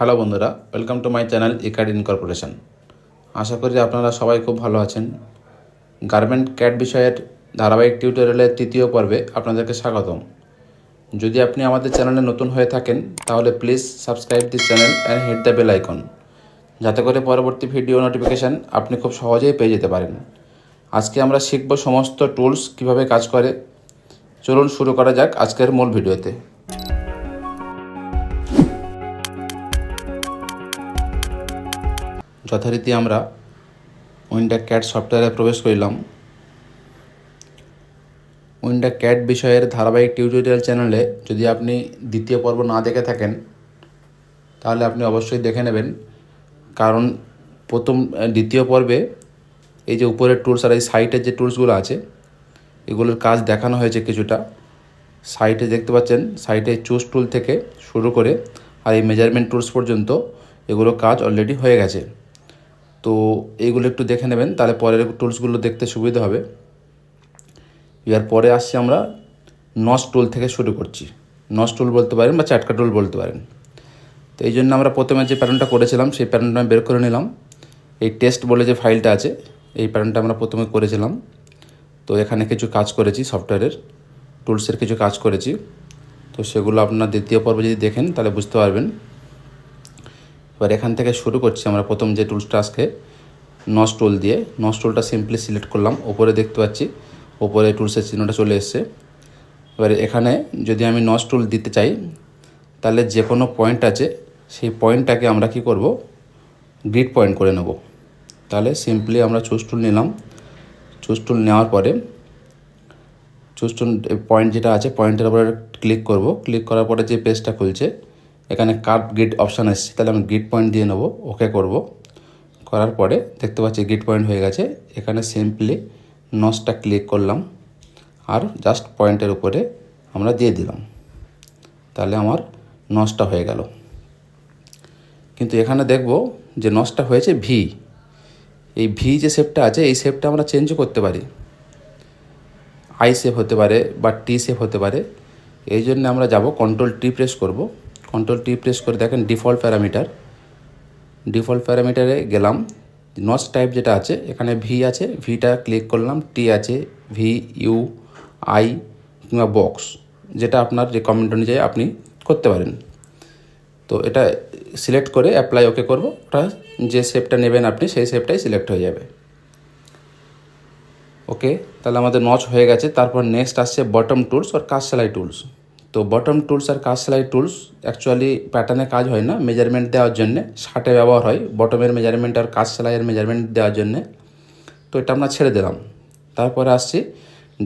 Hello বন্ধুরা welcome to my channel ecard incorporation আশা করি আপনারা সবাই খুব ভালো আছেন। গার্মেন্ট ক্যাট বিষয়ের ধারাবাহিক টিউটোরিয়ালের তৃতীয় পর্বে আপনাদেরকে স্বাগতম। যদি আপনি আমাদের চ্যানেলে নতুন হয়ে থাকেন, তাহলে please subscribe this channel and hit the bell icon যাতে করে পরবর্তী ভিডিও নোটিফিকেশান আপনি খুব সহজেই পেয়ে যেতে পারেন। আজকে আমরা শিখব সমস্ত টুলস কীভাবে কাজ করে। চলুন শুরু করা যাক আজকের মূল ভিডিওতে যথারীতি আমরা উইন্ডা ক্যাট সফটওয়্যারে প্রবেশ করিলাম। উইন্ডা ক্যাট বিষয়ের ধারাবাহিক টিউটোরিয়াল চ্যানেলে যদি আপনি দ্বিতীয় পর্ব না দেখে থাকেন, তাহলে আপনি অবশ্যই দেখে নেবেন। কারণ প্রথম দ্বিতীয় পর্বে এই যে উপরের টুলস আর এই সাইটের যে টুলসগুলো আছে, এগুলোর কাজ দেখানো হয়েছে কিছুটা। সাইটে দেখতে পাচ্ছেন সাইটে চুজ টুল থেকে শুরু করে আর এই মেজারমেন্ট টুলস পর্যন্ত এগুলো কাজ অলরেডি হয়ে গেছে। তো এইগুলো একটু দেখে নেবেন, তাহলে পরের টুলসগুলো দেখতে সুবিধা হবে। এর পরে আসছি আমরা নস টুল থেকে শুরু করছি। নস টুল বলতে পারেন বা চাটকা টুল বলতে পারেন। তো এই জন্য আমরা প্রথমে যে প্যাটার্নটা করেছিলাম, সেই প্যাটার্নটা আমি বের করে নিলাম। এই টেস্ট বলে যে ফাইলটা আছে, এই প্যাটার্নটা আমরা প্রথমে করেছিলাম। তো এখানে কিছু কাজ করেছি সফটওয়্যারের টুলসের কিছু কাজ করেছি। তো সেগুলো আপনার দ্বিতীয় পর্বে যদি দেখেন, তাহলে বুঝতে পারবেন। এবার এখান থেকে শুরু করছি আমরা প্রথম যে টুলসটা আজকে নস টুল দিয়ে। নস টুলটা সিম্পলি সিলেক্ট করলাম, ওপরে দেখতে পাচ্ছি, ওপরে টুলসের চিহ্নটা চলে এসছে। এবারে এখানে যদি আমি নস টুল দিতে চাই, তাহলে যে কোনো পয়েন্ট আছে, সেই পয়েন্টটাকে আমরা কি করব? গ্রিড পয়েন্ট করে নেব। তাহলে সিম্পলি আমরা চুজ টুল নিলাম। চুজ টুল নেওয়ার পরে চুজ টুল পয়েন্ট যেটা আছে পয়েন্টের উপরে ক্লিক করব। ক্লিক করার পরে যে পেজটা খুলছে এখানে কার্ড গ্রিড অপশান এসছে, তাহলে আমি গ্রিড পয়েন্ট দিয়ে নেব ওকে করব। করার পরে দেখতে পাচ্ছি গ্রিড পয়েন্ট হয়ে গেছে, এখানে সিম্পলি নসটা ক্লিক করলাম, আর জাস্ট পয়েন্টের উপরে আমরা দিয়ে দিলাম। তাহলে আমার নসটা হয়ে গেল। কিন্তু এখানে দেখব যে নসটা হয়েছে ভি এই ভি যে শেপটা আছে, এই শেপটা আমরা চেঞ্জও করতে পারি। আই শেপ হতে পারে বা টি শেপ হতে পারে। এই জন্য আমরা যাব কন্ট্রোল টি প্রেস করব। কন্ট্রোল টি প্রেস করে দেখেন ডিফল্ট প্যারামিটার ডিফল্ট প্যারামিটারে গেলাম। নস টাইপ যেটা আছে, এখানে ভি আছে ভিটা ক্লিক করলাম টি আছে ভি ইউ আই কিংবা বক্স যেটা আপনার রেকমেন্ড অনুযায়ী আপনি করতে পারেন। তো এটা সিলেক্ট করে অ্যাপ্লাই ওকে করব। ওটা যে শেপটা নেবেন আপনি, সেই শেপটাই সিলেক্ট হয়ে যাবে। ওকে তাহলে আমাদের নচ হয়ে গেছে। তারপর নেক্সট আসছে বটম টুলস আর কাজ সেলাই টুলস তো বটম টুলস আর কাজ সেলাই টুলস অ্যাকচুয়ালি প্যাটার্নে কাজ হয় না মেজারমেন্ট দেওয়ার জন্যে। শার্টে ব্যবহার হয় বটমের মেজারমেন্ট আর কাজ সেলাইয়ের মেজারমেন্ট দেওয়ার জন্যে। তো এটা আমরা ছেড়ে দিলাম। তারপরে আসছি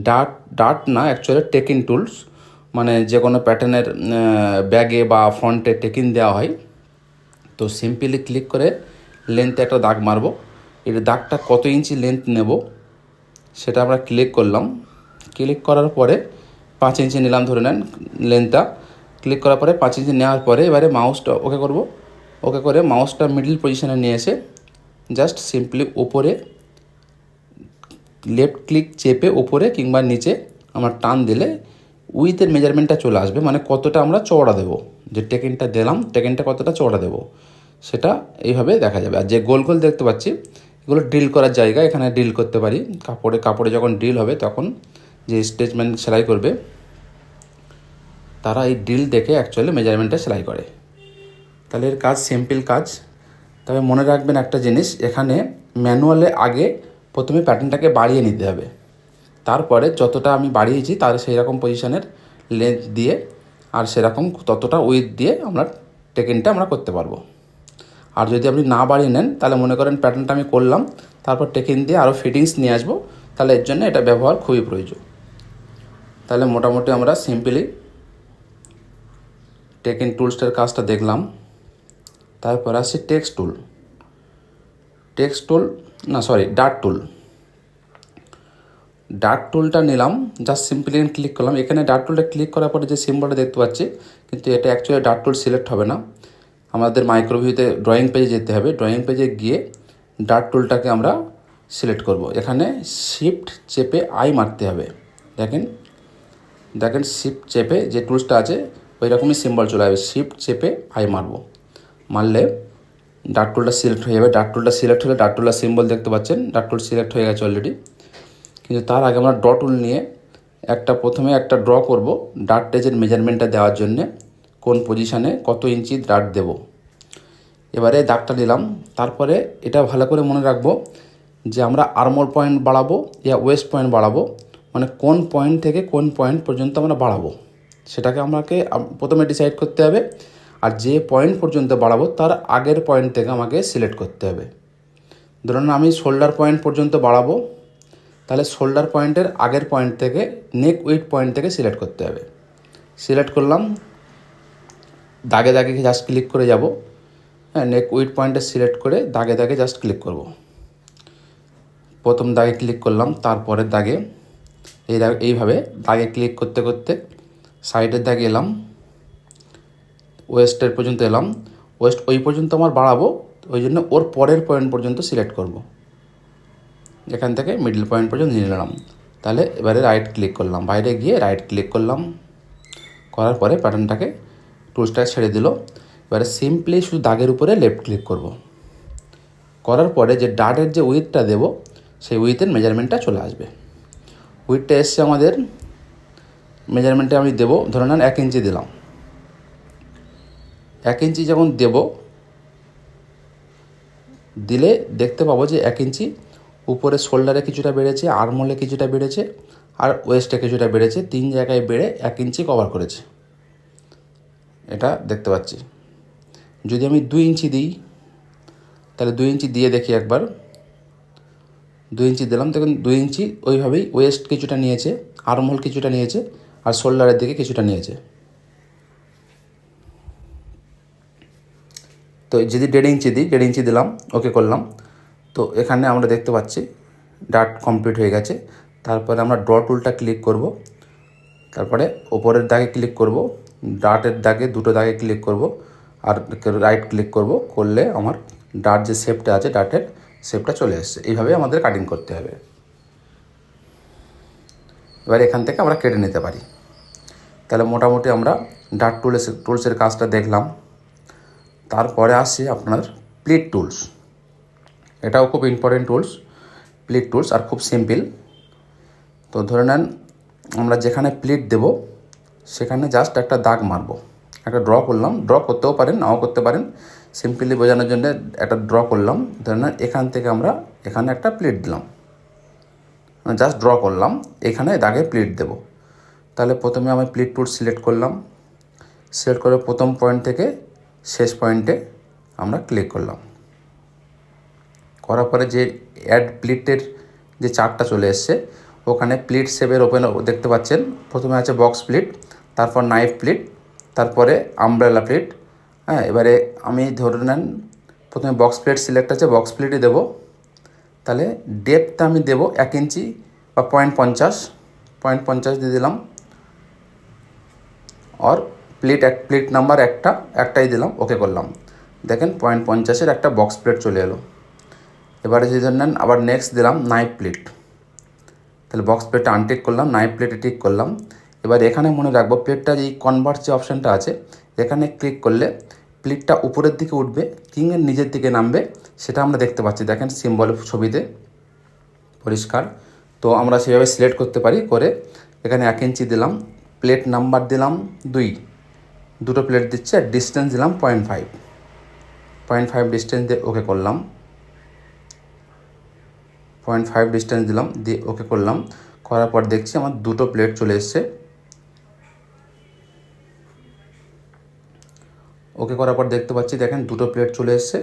ডাট ডাট না অ্যাকচুয়ালি টেকিং টুলস মানে যে কোনো প্যাটার্নের ব্যাগে বা ফ্রন্টে টেকিং দেওয়া হয়। তো সিম্পলি ক্লিক করে লেন্থে একটা দাগ মারবো। এর দাগটা কত ইঞ্চি লেন্থ নেব, সেটা আমরা ক্লিক করলাম। ক্লিক করার পরে পাঁচ ইঞ্চি নিলাম ধরে নেন লেন্থটা। ক্লিক করার পরে পাঁচ ইঞ্চি নেওয়ার পরে এবারে মাউসটা ওকে করব। ওকে করে মাউসটা মিডিল পজিশনে নিয়ে এসে জাস্ট সিম্পলি ওপরে লেফট ক্লিক চেপে ওপরে কিংবা নিচে আমরা টান দিলে উইথের মেজারমেন্টটা চলে আসবে। মানে কতটা আমরা চওড়া দেবো। যে টেকিনটা দিলাম টেকিনটা কতটা চওড়া দেবো, সেটা এইভাবে দেখা যাবে। আর যে গোল গোল দেখতে পাচ্ছি, এগুলো ড্রিল করার জায়গা, এখানে ড্রিল করতে পারি। কাপড়ে কাপড়ে যখন ড্রিল হবে তখন যে স্টেজম্যান সেলাই করবে তারা এই ড্রিল দেখে অ্যাকচুয়ালি মেজারমেন্টটা সেলাই করে। তাহলে এর কাজ সিম্পল কাজ। তবে মনে রাখবেন একটা জিনিস, এখানে ম্যানুয়ালে আগে প্রথমে প্যাটার্নটাকে বাড়িয়ে নিতে হবে। তারপরে যতটা আমি বাড়িয়েছি তার সেই রকম পজিশনের লেন্থ দিয়ে আর সেরকম ততটা উইথ দিয়ে আমরা টেকেনটা আমরা করতে পারব। আর যদি আপনি না বাড়িয়ে নেন, তাহলে মনে করেন প্যাটার্নটা আমি করলাম, তারপর টেকিন দিয়ে আরও ফিটিংস নিয়ে আসব, তাহলে এর জন্য এটা ব্যবহার খুবই প্রয়োজন। তাহলে মোটামুটি আমরা সিম্পলি টেকিন টুলসটার কাজটা দেখলাম। তারপর আসছে টেক্সট টুল টেক্সট টুল না সরি ডার্ট টুল ডার্ট টুলটা নিলাম জাস্ট সিম্পলি ক্লিক করলাম। এখানে ডার্ট টুলটা ক্লিক করার পরে যে সিম্বলটা দেখতে পাচ্ছি, কিন্তু এটা অ্যাকচুয়ালি ডার্ট টুল সিলেক্ট হবে না। আমাদের মাইক্রোভিউতে ড্রয়িং পেজে যেতে হবে। ড্রয়িং পেজে গিয়ে ডার্ট টুলটাকে আমরা সিলেক্ট করব। এখানে শিফট চেপে আই মারতে হবে। দেখেন দেখেন শিফট চেপে যে টুলসটা আছে ওই রকমই সিম্বল চলে আসবে। শিফট চেপে আই মারবো। মারলে ডাট টুলটা সিলেক্ট হয়ে যাবে। ডাট টুলটা সিলেক্ট হলে ডাট টুলটা সিম্বল দেখতে পাচ্ছেন। ডাট টুল সিলেক্ট হয়ে গেছে অলরেডি কিন্তু তার আগে আমরা ড্র টুল নিয়ে একটা প্রথমে একটা ড্র করব ডাট টেজের মেজারমেন্টটা দেওয়ার জন্যে কোন পজিশানে কত ইঞ্চি ডাট দেব। এবারে দাগটা নিলাম। তারপরে এটা ভালো করে মনে রাখব যে আমরা আর্মোর পয়েন্ট বাড়াবো, ইয়া ওয়েস্ট পয়েন্ট বাড়াবো মানে কোন পয়েন্ট থেকে কোন পয়েন্ট পর্যন্ত আমরা বাড়াবো। সেটাকে আমাকে প্রথমে ডিসাইড করতে হবে আর যে পয়েন্ট পর্যন্ত বাড়াবো তার আগের পয়েন্ট থেকে আমাকে সিলেক্ট করতে হবে। ধরুন আমি শোল্ডার পয়েন্ট পর্যন্ত বাড়াবো, তাহলে শোল্ডার পয়েন্টের আগের পয়েন্ট থেকে নেক উইথ পয়েন্ট থেকে সিলেক্ট করতে হবে। সিলেক্ট করলাম, দাগে দাগে জাস্ট ক্লিক করে যাব। হ্যাঁ নেক উইথ পয়েন্টে সিলেক্ট করে দাগে দাগে জাস্ট ক্লিক করব। প্রথম দাগে ক্লিক করলাম, তারপরের দাগে, এই দাগে, এইভাবে দাগে ক্লিক করতে করতে সাইডের দাগে এলাম, ওয়েস্টের পর্যন্ত এলাম। ওয়েস্ট ওই পর্যন্ত আমার বাড়াবো, ওই জন্য ওর পরের পয়েন্ট পর্যন্ত সিলেক্ট করব। এখান থেকে মিডল পয়েন্ট পর্যন্ত নিয়ে নিলাম। তাহলে এবারে রাইট ক্লিক করলাম। বাইরে গিয়ে রাইট ক্লিক করলাম। করার পরে প্যাটার্নটাকে টুলসটা ছেড়ে দিল। এবারে সিম্পলি শুধু দাগের উপরে লেফট ক্লিক করব। করার পরে যে ডাটের যে উইথটা দেব, সেই উইথের মেজারমেন্টটা চলে আসবে। উইথটা এসছে আমাদের মেজারমেন্টে আমি দেবো, ধরে নেন এক ইঞ্চি দিলাম। এক ইঞ্চি যখন দেব, দিলে দেখতে পাবো যে এক ইঞ্চি উপরে শোল্ডারে কিছুটা বেড়েছে আর্মলে কিছুটা বেড়েছে, আর ওয়েস্টে কিছুটা বেড়েছে, তিন জায়গায় বেড়ে এক ইঞ্চি কভার করেছে। এটা দেখতে পাচ্ছি। যদি আমি দুই ইঞ্চি দিই, তাহলে দুই ইঞ্চি দিয়ে দেখি একবার। দুই ইঞ্চি দিলাম, দেখুন দুই ইঞ্চি ওইভাবেই ওয়েস্ট কিছুটা নিয়েছে, আর্মহোল কিছুটা নিয়েছে আর শোল্ডারের দিকে কিছুটা নিয়েছে। তো যদি দেড় ইঞ্চি দিই, দেড় ইঞ্চি দিলাম, ওকে করলাম। তো এখানে আমরা দেখতে পাচ্ছি ডাট কমপ্লিট হয়ে গেছে। তারপরে আমরা ড্র টুলটা ক্লিক করব। তারপরে ওপরের দাগে ক্লিক করব ডাটের দাগে দুটো দাগে ক্লিক করব, আর রাইট ক্লিক করব। করলে আমার ডাট যে শেপটা আছে ডাটের শেপটা চলে এসছে। এইভাবে আমাদের কাটিং করতে হবে। এবার এখান থেকে আমরা কেটে নিতে পারি। তাহলে মোটামুটি আমরা ডাট টুলস টুলসের কাজটা দেখলাম। তারপরে আসছে আপনার প্লিট টুলস এটাও খুব ইম্পর্টেন্ট টুলস প্লিট টুলস আর খুব সিম্পল তো ধরে নেন, আমরা যেখানে প্লিট দেব, সেখানে জাস্ট একটা দাগ মারব। একটা ড্র করলাম। ড্র করতেও পারেন, নাও করতে পারেন। সিম্পলি বোঝানোর জন্য একটা ড্র করলাম। ধরে নেন, এখান থেকে আমরা এখানে একটা প্লিট দিলাম। জাস্ট ড্র করলাম। এখানে দাগে প্লিট দেব। তাহলে প্রথমে আমি প্লিট টুল সিলেক্ট করলাম। সিলেক্ট করে প্রথম পয়েন্ট থেকে শেষ পয়েন্টে আমরা ক্লিক করলাম। করার পরে যে অ্যাড প্লিটের যে চার্টটা চলে এসছে, ওখানে প্লিট সেভের ওপেন দেখতে পাচ্ছেন। প্রথমে আছে বক্স প্লিট তারপর নাইফ প্লিট তারপরে আমব্রেলা প্লিট হ্যাঁ এবারে আমি ধরে নেন, প্রথমে বক্স প্লেট সিলেক্ট আছে বক্স প্লেটই দেবো। তাহলে ডেপথটা আমি দেবো এক ইঞ্চি বা পয়েন্ট পঞ্চাশ। পয়েন্ট পঞ্চাশ দিয়ে দিলাম। আর প্লেট এক প্লেট নাম্বার একটা, একটাই দিলাম ওকে করলাম। দেখেন পয়েন্ট পঞ্চাশের একটা বক্স প্লেট চলে এলো। এবারে যদি নেন, আবার নেক্সট দিলাম নাইফ প্লেট তাহলে বক্স প্লেটটা আনটিক করলাম নাইফ প্লেটে টিক করলাম। এবার এখানে মনে রাখব প্লেটটা এই কনভার্ট যে অপশানটা আছে, এখানে ক্লিক করলে প্লেটটা উপরের দিকে উঠবে কিংয়ের নিজের দিকে নামবে, সেটা আমরা দেখতে পাচ্ছি। দেখেন সিম্বল ছবিতে, পরিষ্কার। তো আমরা সেভাবে সিলেক্ট করতে পারি, করে এখানে এক ইঞ্চি দিলাম। প্লেট নাম্বার দিলাম দুই। দুটো প্লেট দিচ্ছে আর ডিস্টেন্স দিলাম point five point five distance দিয়ে ওকে করলাম। পয়েন্ট ফাইভ ডিস্টেন্স দিলাম, দিয়ে ওকে করলাম। করার পর দেখছি আমার দুটো প্লেট চলে এসছে। ওকে করার পর দেখতে পাচ্ছি, দেখেন দুটো প্লেট চলে এসছে।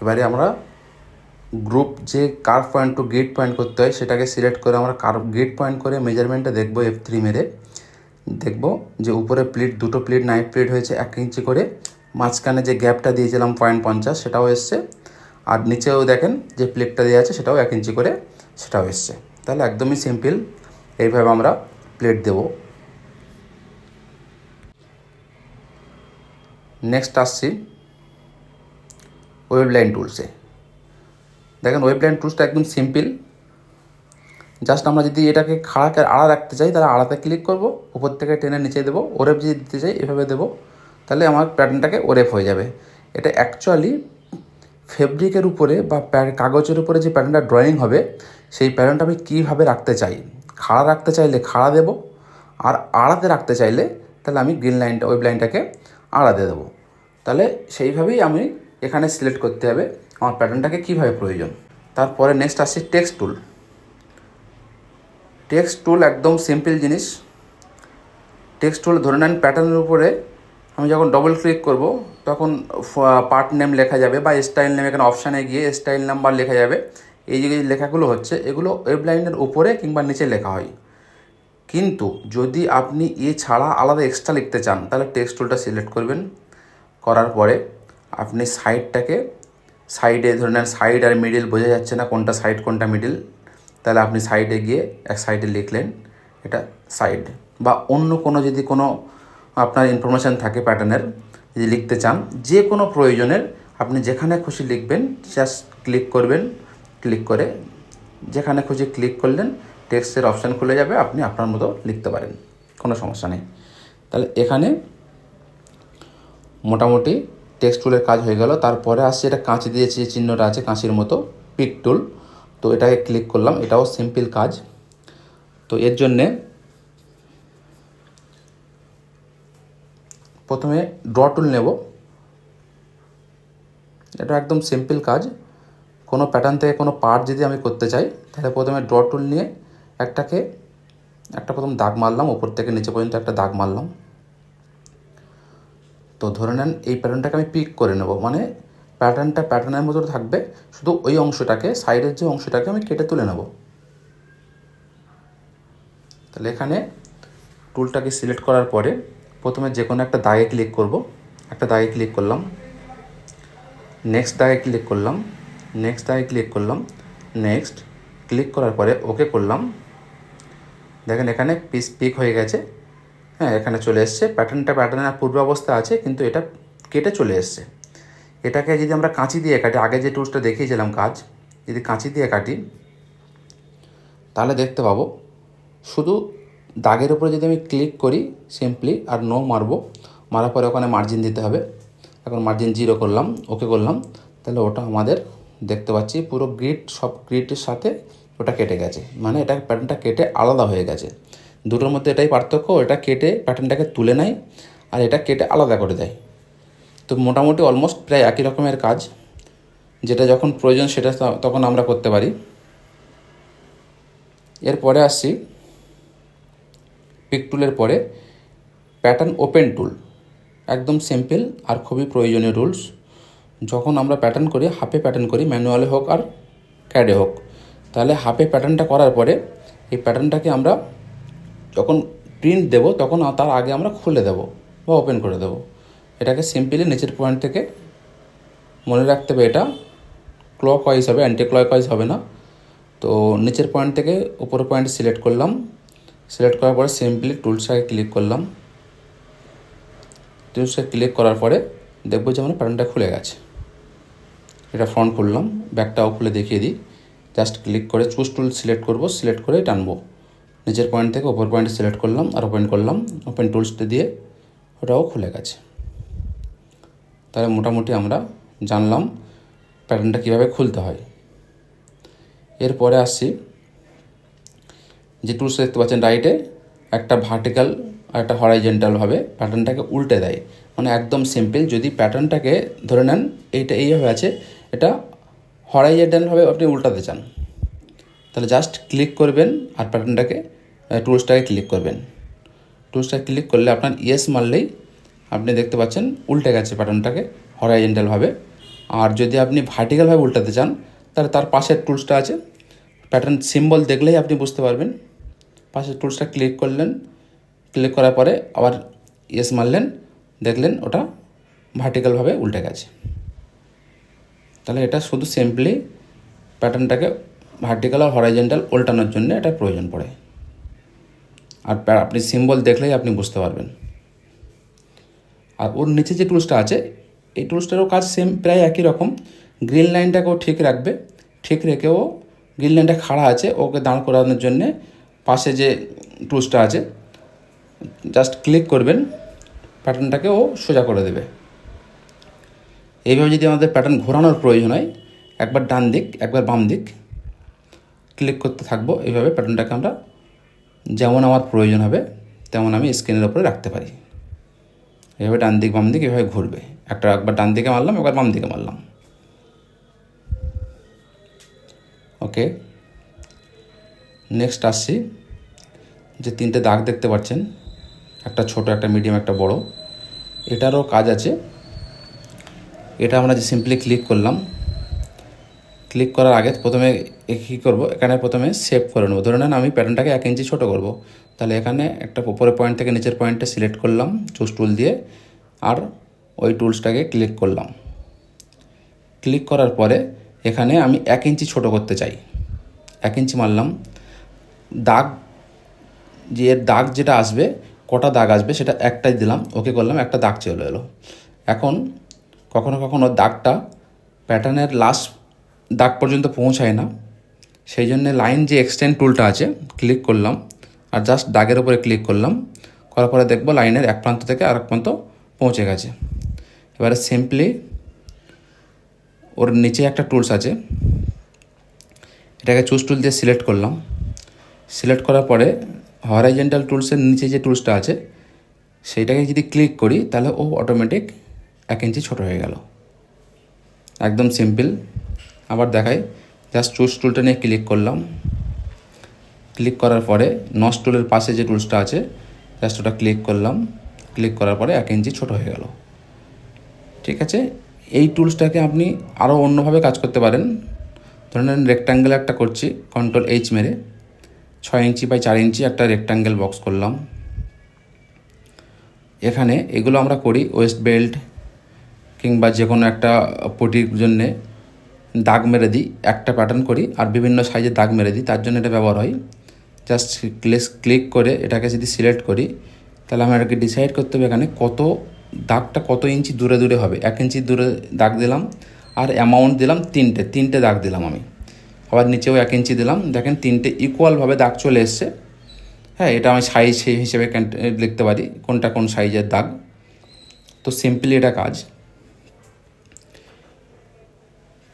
এবারে আমরা গ্রুপ যে curve point to grid point করতে হয়, সেটাকে সিলেক্ট করে আমরা কার্ভ গ্রিড পয়েন্ট করে মেজারমেন্টটা দেখব এফ থ্রি মেরে। দেখব যে উপরে প্লেট দুটো প্লেট নাইফ প্লেট হয়েছে, এক ইঞ্চি করে। মাঝখানে যে গ্যাপটা দিয়েছিলাম পয়েন্ট পঞ্চাশ, সেটাও এসছে। আর নিচেও দেখেন যে প্লেটটা দেওয়া আছে, সেটাও এক ইঞ্চি করে, সেটাও এসছে। তাহলে একদমই সিম্পল এইভাবে আমরা প্লেট দেবো। নেক্সট আসছি ওয়েব লাইন টুলসে দেখেন ওয়েব লাইন টুলসটা একদম সিম্পল জাস্ট আমরা যদি এটাকে খাড়াকে আড়া রাখতে চাই, তাহলে আড়াতে ক্লিক করব, উপর থেকে টেনে নিচে দেবো, ওরেপ যদি দিতে চাই, এভাবে দেবো, তাহলে আমার প্যাটার্নটাকে ওরেপ হয়ে যাবে। এটা অ্যাকচুয়ালি ফেব্রিকের উপরে বা কাগজের উপরে যে প্যাটার্নটা ড্রয়িং হবে, সেই প্যাটার্নটা আমি কীভাবে রাখতে চাই? খাড়া রাখতে চাইলে খাড়া দেবো, আর আড়াতে রাখতে চাইলে তাহলে আমি গ্রিন লাইনটা ওয়েব লাইনটাকে আড়াতে দেবো। তাহলে সেইভাবেই আমি এখানে সিলেক্ট করতে হবে। আমার প্যাটার্নটাকে কীভাবে প্রয়োজন? তারপরে নেক্সট আসছে টেক্সট টুল টেক্সট টুল একদম সিম্পল জিনিস। টেক্সট টুল ধরে নেন প্যাটার্নের উপরে আমি যখন ডবল ক্লিক করব, তখন পার্ট নেম লেখা যাবে বা স্টাইল নেম এখানে অপশানে গিয়ে স্টাইল নাম্বার লেখা যাবে। এই যে লেখাগুলো হচ্ছে, এগুলো ওয়েব লাইনের উপরে কিংবা নিচে লেখা হয়। কিন্তু যদি আপনি এ ছাড়া আলাদা এক্সট্রা লিখতে চান, তাহলে টেক্সট টুলটা সিলেক্ট করবেন। করার পরে আপনি সাইডটাকে সাইডে ধরে নেন, সাইড আর মিডিল বোঝা যাচ্ছে না কোনটা সাইড, কোনটা মিডিল। তাহলে আপনি সাইডে গিয়ে এক সাইডে লিখলেন এটা সাইড। বা অন্য কোনো যদি কোনো আপনার ইনফরমেশান থাকে প্যাটার্নের, যদি লিখতে চান, যে কোনো প্রয়োজনের আপনি যেখানে খুশি লিখবেন, জাস্ট ক্লিক করবেন, ক্লিক করে যেখানে খুশি ক্লিক করলেন, টেক্সটের অপশান খুলে যাবে, আপনি আপনার মতো লিখতে পারেন, কোনো সমস্যা নেই। তাহলে এখানে মোটামুটি টেক্সট টুলের কাজ হয়ে গেল। তারপরে আসছে এটা কাঁচি দিয়ে যে চিহ্নটা আছে, কাঁচির মতো পিক টুল তো এটাকে ক্লিক করলাম, এটাও সিম্পল কাজ। তো এর জন্যে প্রথমে ড্র টুল নেব। এটা একদম সিম্পল কাজ। কোনো প্যাটার্ন থেকে কোনো পার্ট যদি আমি করতে চাই, তাহলে প্রথমে ড্র টুল নিয়ে একটাকে, একটা প্রথম দাগ মারলাম উপর থেকে নিচে পর্যন্ত একটা দাগ মারলাম। তো ধরে নেন এই প্যাটার্নটাকে আমি পিক করে নেব। মানে প্যাটার্নটা প্যাটার্নের মতো থাকবে, শুধু ওই অংশটাকে সাইডের যে অংশটাকে আমি কেটে তুলে নেব। তাহলে এখানে টুলটাকে সিলেক্ট করার পরে প্রথমে যে কোনো একটা দাগে ক্লিক করব। একটা দাগে ক্লিক করলাম নেক্সট দাগে ক্লিক করলাম নেক্সট দাগে ক্লিক করলাম নেক্সট ক্লিক করার পরে ওকে করলাম। দেখেন এখানে পিস পিক হয়ে গেছে। হ্যাঁ এখানে চলে এসছে। প্যাটার্নটা প্যাটার্নের পূর্বাবস্থা আছে, কিন্তু এটা কেটে চলে এসছে। এটাকে যদি আমরা কাঁচি দিয়ে কাটি, আগে যে টুলসটা দেখিয়েছিলাম কাজ, যদি কাঁচি দিয়ে কাটি, তাহলে দেখতে পাবো, শুধু দাগের উপরে যদি আমি ক্লিক করি সিম্পলি আর নো মারবো, মারার পরে ওখানে মার্জিন দিতে হবে। এখন মার্জিন জিরো করলাম ওকে করলাম, তাহলে ওটা আমাদের দেখতে পাচ্ছি, পুরো গ্রিড সব গ্রিডের সাথে ওটা কেটে গেছে। মানে এটা প্যাটার্নটা কেটে আলাদা হয়ে গেছে। দুটোর মধ্যে এটাই পার্থক্য, এটা কেটে প্যাটার্নটাকে তুলে নেয় আর এটা কেটে আলাদা করে দেয়। তো মোটামুটি অলমোস্ট প্রায় একই রকমের কাজ, যেটা যখন প্রয়োজন সেটা তখন আমরা করতে পারি। এরপরে আসছি পিক টুলের পরে প্যাটার্ন ওপেন টুল একদম সিম্পল আর খুবই প্রয়োজনীয় রুলস যখন আমরা প্যাটার্ন করি হাফে প্যাটার্ন করি ম্যানুয়ালে হোক আর ক্যাডে হোক, তাহলে হাফে প্যাটার্নটা করার পরে এই প্যাটার্নটাকে আমরা যখন প্রিন্ট দেব, তখন তার আগে আমরা খুলে দেব বা ওপেন করে দেব। এটাকে সিম্পলি নিচের পয়েন্ট থেকে মনে রাখতে হবে এটা। ক্লক ওয়াইজ হবে অ্যান্টি ক্লক ওয়াইজ হবে না। তো নিচের পয়েন্ট থেকে উপরের পয়েন্ট সিলেক্ট করলাম। সিলেক্ট করার পরে সিম্পলি টুলসটাকে ক্লিক করলাম। টুলসটা ক্লিক করার পরে দেখব যে আমার প্যাটার্নটা খুলে গেছে। এটা ফ্রন্ট খুললাম ব্যাকটাও খুলে দেখিয়ে দিই। জাস্ট ক্লিক করে চুজ টুল সিলেক্ট করব সিলেক্ট করে টানবো নিচের পয়েন্ট থেকে ওপর পয়েন্ট সিলেক্ট করলাম, আর ওপেন করলাম ওপেন টুলসটা দিয়ে ওটাও খুলে গেছে। তাহলে মোটামুটি আমরা জানলাম প্যাটার্নটা কীভাবে খুলতে হয়। এরপরে আসছি যে টুলস দেখতে পাচ্ছেন রাইটে একটা ভার্টিক্যাল আর একটা হরাইজেন্টালভাবে প্যাটার্নটাকে উল্টে দেয়। মানে একদম সিম্পল যদি প্যাটার্নটাকে ধরে নেন, এইটা এইভাবে আছে, এটা হরাইজেন্টালভাবে আপনি উল্টাতে চান। তাহলে জাস্ট ক্লিক করবেন আর প্যাটার্নটাকে টুলসটাকে ক্লিক করবেন। টুলসটাকে ক্লিক করলে আপনার ইয়েস মারলেই আপনি দেখতে পাচ্ছেন উল্টে গেছে প্যাটার্নটাকে হরাইজেন্টালভাবে আর যদি আপনি ভার্টিক্যালভাবে উল্টাতে চান, তাহলে তার পাশের টুলসটা আছে। প্যাটার্ন সিম্বল দেখলেই আপনি বুঝতে পারবেন। পাশের টুলসটা ক্লিক করলেন ক্লিক করার পরে আবার ইয়েস মারলেন, দেখলেন ওটা ভার্টিক্যালভাবে উল্টে গেছে। তাহলে এটা শুধু সিম্পলি প্যাটার্নটাকে ভার্টিক্যাল আর হরাইজেন্টাল উল্টানোর জন্য এটা প্রয়োজন পড়ে। আর আপনি সিম্বল দেখলেই আপনি বুঝতে পারবেন। আর ওর নিচে যে টুলসটা আছে, এই টুলসটারও কাজ সেম প্রায় একই রকম। গ্রিন লাইনটাকেও ঠিক রাখবে। ঠিক রেখেও গ্রিল লাইনটা খাড়া আছে, ওকে দাঁড় করানোর জন্যে পাশে যে টুলসটা আছে জাস্ট ক্লিক করবেন প্যাটার্নটাকে ও সোজা করে দেবে। এইভাবে যদি আমাদের প্যাটার্ন ঘোরানোর প্রয়োজন হয়, একবার ডান দিক, একবার বাম দিক ক্লিক করতে থাকব, এইভাবে প্যাটার্নটাকে আমরা যেমন আমার প্রয়োজন হবে, তেমন আমি স্ক্রিনের ওপরে রাখতে পারি। এভাবে ডান দিক, বাম দিক এভাবে ঘুরবে। একটা একবার ডান দিকে মারলাম, একবার বাম দিকে মারলাম। ওকে। নেক্সট আসছি, যে তিনটে দাগ দেখতে পাচ্ছেন, একটা ছোট, একটা মিডিয়াম, একটা বড়। এটারও কাজ আছে। এটা আমরা যে সিম্পলি ক্লিক করলাম ক্লিক করার আগে প্রথমে কী করব? এখানে প্রথমে সেভ করে নেব। ধরে নেন আমি প্যাটার্নটাকে এক ইঞ্চি ছোটো করব। তাহলে এখানে একটা উপরের পয়েন্ট থেকে নিচের পয়েন্টটা সিলেক্ট করলাম চুজ টুল দিয়ে, আর ওই টুলসটাকে ক্লিক করলাম। ক্লিক করার পরে এখানে আমি এক ইঞ্চি ছোট করতে চাই। এক ইঞ্চি মারলাম। দাগ যে দাগ যেটা আসবে, কটা দাগ আসবে সেটা একটাই দিলাম। ওকে করলাম, একটা দাগ চলে এলো। এখন কখনো কখনো দাগটা প্যাটার্নের লাস্ট দাগ পর্যন্ত পৌঁছায় না। সেই জন্যে লাইন যে এক্সটেন্ড টুলটা আছে ক্লিক করলাম। আর জাস্ট দাগের উপরে ক্লিক করলাম। করার পরে দেখব লাইনের এক প্রান্ত থেকে আরেক প্রান্ত পৌঁছে গেছে। এবারে সিম্পলি ওর নিচে একটা টুলস আছে। এটাকে চুজ টুল দিয়ে সিলেক্ট করলাম। সিলেক্ট করার পরে হরাইজেন্টাল টুলসের নিচে যে টুলসটা আছে, সেইটাকে যদি ক্লিক করি, তাহলে ও অটোমেটিক এক ইঞ্চি ছোটো হয়ে গেল। একদম সিম্পল আবার দেখাই। জাস্ট চুজ টুলটা নিয়ে ক্লিক করলাম। ক্লিক করার পরে নস টুলের পাশে যে টুলসটা আছে জাস্ট ওটা ক্লিক করলাম। ক্লিক করার পরে এক ইঞ্চি ছোটো হয়ে গেল। ঠিক আছে? এই টুলসটাকে আপনি আরও অন্যভাবে কাজ করতে পারেন। ধরেন রেক্ট্যাঙ্গেল একটা করছি কন্ট্রোল এইচ মেরে। ছয় ইঞ্চি বাই চার ইঞ্চি একটা রেক্ট্যাঙ্গেল বক্স করলাম। এখানে এগুলো আমরা করি ওয়েস্ট বেল্ট কিংবা যে কোনো একটা পটির জন্যে। দাগ মেরে দিই, একটা প্যাটার্ন করি আর বিভিন্ন সাইজের দাগ মেরে দিই, তার জন্য এটা ব্যবহার হয়। জাস্ট ক্লিক ক্লিক করে এটাকে যদি সিলেক্ট করি, তাহলে আমি এটাকে ডিসাইড করতে হবে এখানে কত দাগটা কত ইঞ্চি দূরে দূরে হবে। এক ইঞ্চি দূরে দাগ দিলাম আর অ্যামাউন্ট দিলাম তিনটে তিনটে দাগ দিলাম আমি। আবার নিচেও এক ইঞ্চি দিলাম। দেখেন তিনটে ইকুয়ালভাবে দাগ চলে এসছে। হ্যাঁ এটা আমি সাইজ সেই হিসেবে লিখতে পারি কোনটা কোন সাইজের দাগ। তো সিম্পলি এটা কাজ।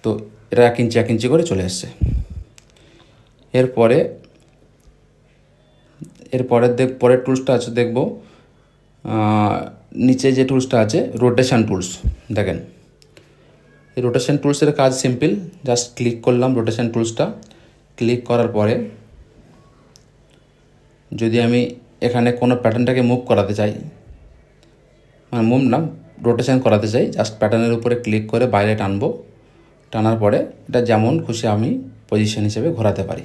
তো এটা এক ইঞ্চি এক ইঞ্চি করে চলে এসছে এরপরে এরপরের দেখ, পরের টুলসটা আছে, দেখব নিচে যে টুলসটা আছে রোটেশন টুলস দেখেন। এই রোটেশন টুলসের কাজ সিম্পল জাস্ট ক্লিক করলাম রোটেশান টুলসটা ক্লিক করার পরে, যদি আমি এখানে কোনো প্যাটার্নটাকে মুভ করাতে চাই মানে মুভ না রোটেশান করাতে চাই জাস্ট প্যাটার্নের উপরে ক্লিক করে বাইরে টানবো। টানার পরে এটা যেমন খুশি আমি পজিশন হিসেবে ঘোরাতে পারি।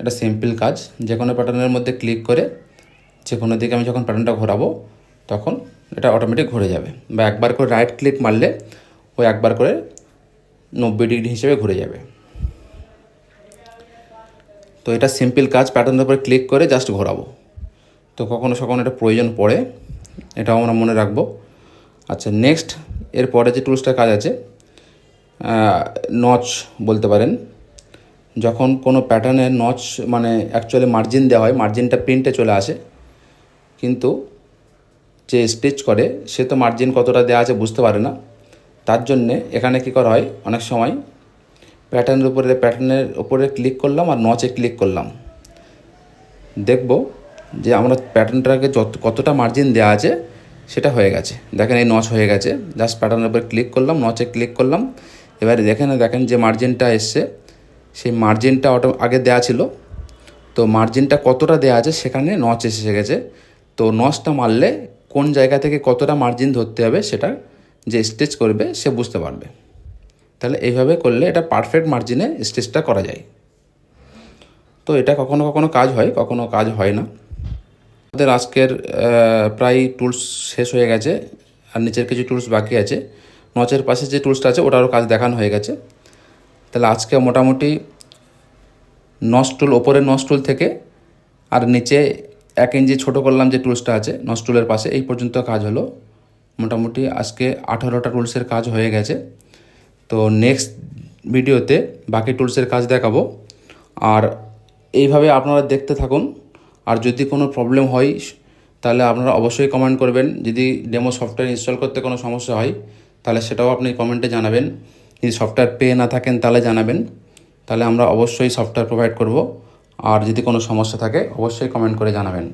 এটা সিম্পল কাজ যে কোনো প্যাটার্নের মধ্যে ক্লিক করে যে কোনো দিকে আমি যখন প্যাটার্নটা ঘোরাবো, তখন এটা অটোমেটিক ঘুরে যাবে বা একবার করে রাইট ক্লিক মারলে ও একবার করে নব্বই ডিগ্রি হিসেবে ঘুরে যাবে। তো এটা সিম্পল কাজ প্যাটার্নের উপরে ক্লিক করে জাস্ট ঘোরাবো। তো কখনো সখনো এটা প্রয়োজন পড়ে, এটাও আমরা মনে রাখব। আচ্ছা নেক্সট এরপরে যে টুলসটার কাজ আছে নচ বলতে পারেন। যখন কোনো প্যাটার্নের নচ মানে অ্যাকচুয়ালি মার্জিন দেওয়া হয় মার্জিনটা প্রিন্টে চলে আসে। কিন্তু যে স্টিচ করে, সে তো মার্জিন কতটা দেওয়া আছে বুঝতে পারে না। তার জন্যে এখানে কী করা হয়, অনেক সময় প্যাটার্নের উপরে প্যাটার্নের উপরে ক্লিক করলাম আর নচে ক্লিক করলাম। দেখব যে আমরা প্যাটার্নটাকে যত, কতটা মার্জিন দেওয়া আছে, সেটা হয়ে গেছে। দেখেন এই নচ হয়ে গেছে। জাস্ট প্যাটার্নের উপরে ক্লিক করলাম নচে ক্লিক করলাম। এবারে দেখেন দেখেন যে মার্জিনটা এসছে। সেই মার্জিনটা অটো আগে দেওয়া ছিল। তো মার্জিনটা কতটা দেওয়া আছে সেখানে নচ এসে গেছে। তো নচটা মারলে কোন জায়গা থেকে কতটা মার্জিন ধরতে হবে সেটা যে স্টেচ করবে, সে বুঝতে পারবে। তাহলে এইভাবে করলে এটা পারফেক্ট মার্জিনে স্টেচটা করা যায়। তো এটা কখনো কখনো কাজ হয়, কখনো কাজ হয় না। আমাদের আজকের প্রায় টুলস শেষ হয়ে গেছে, আর নিচের কিছু টুলস বাকি আছে। নচের পাশে যে টুলসটা আছে, ওটারও কাজ দেখানো হয়ে গেছে। তাহলে আজকে মোটামুটি নস্টুল ওপরের নস্টুল থেকে আর নিচে এক ইঞ্চি ছোটো করলাম যে টুলসটা আছে নস্টুলের পাশে, এই পর্যন্ত কাজ হলো। মোটামুটি আজকে আঠারোটা টুলসের কাজ হয়ে গেছে। তো নেক্সট ভিডিওতে বাকি টুলসের কাজ দেখাবো। আর এইভাবে আপনারা দেখতে থাকুন। আর যদি কোনো প্রবলেম হয়, তাহলে আপনারা অবশ্যই কমেন্ট করবেন। যদি ডেমো সফটওয়্যার ইনস্টল করতে কোনো সমস্যা হয় তাহলে সেটাও আপনি কমেন্টে জানাবেন। যদি সফটওয়্যার পেয়ে না থাকেন তাহলে জানাবেন। তাহলে আমরা অবশ্যই সফটওয়্যার প্রোভাইড করব। আর যদি কোনো সমস্যা থাকে, অবশ্যই কমেন্ট করে জানাবেন।